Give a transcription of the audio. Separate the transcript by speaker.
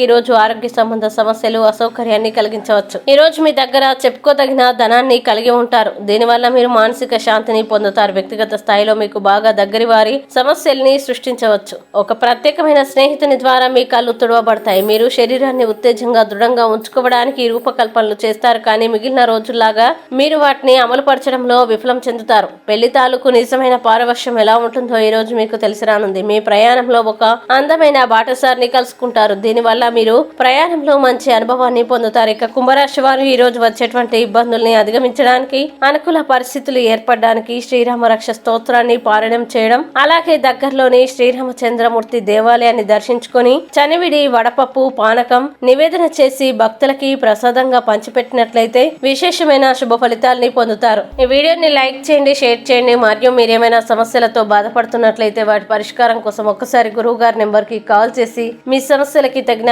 Speaker 1: ఈ రోజు ఆరోగ్య సంబంధ సమస్యలు అసౌకర్యాన్ని కలిగించవచ్చు. ఈ రోజు మీ దగ్గర చెప్పుకోదగిన ధనాన్ని కలిగి ఉంటారు. దీనివల్ల మీరు మానసిక శాంతిని పొందుతారు. వ్యక్తిగత స్థాయిలో మీకు బాగా దగ్గరి వారి సమస్యల్ని సృష్టించవచ్చు. ఒక ప్రత్యేకమైన స్నేహితుని ద్వారా మీ కళ్ళు తుడవబడతాయి. మీరు శరీరాన్ని ఉత్తేజంగా దృఢంగా ఉంచుకోవడానికి రూపకల్పనలు చేస్తారు. కానీ మిగిలిన రోజుల్లాగా మీరు వాటిని అమలుపరచడంలో విఫలం చెందుతారు. పెళ్ళి తాలూకు నిజమైన పారవశ్యం ఎలా ఉంటుందో ఈ రోజు మీకు తెలిసి రానుంది. మీ ప్రయాణంలో ఒక అందమైన బాటసారిని కలుసుకుంటారు. దీనివల్ల మీరు ప్రయాణంలో మంచి అనుభవాన్ని పొందుతారు. ఇక కుంభరాశి వారు ఈ రోజు వచ్చేటువంటి ఇబ్బందుల్ని అధిగమించడానికి అనుకూల పరిస్థితులు ఏర్పడడానికి శ్రీరామ రక్ష స్తోత్రాన్ని పారాయణం చేయడం అలాగే దగ్గరలోని శ్రీరామచంద్రమూర్తి దేవాలయాన్ని దర్శించుకొని చనివిడి వడపప్పు పానకం నివేదన చేసి భక్తులకి ప్రసాదంగా పంచిపెట్టినట్లయితే విశేషమైన శుభ ఫలితాల్ని పొందుతారు. ఈ వీడియోని లైక్ చేయండి షేర్ చేయండి. మరియు మీరేమైనా సమస్యలతో బాధపడుతున్నట్లయితే వాటి పరిష్కారం కోసం ఒక్కసారి గురువు గారి నెంబర్కి కాల్ చేసి మీ సమస్యలకి తగిన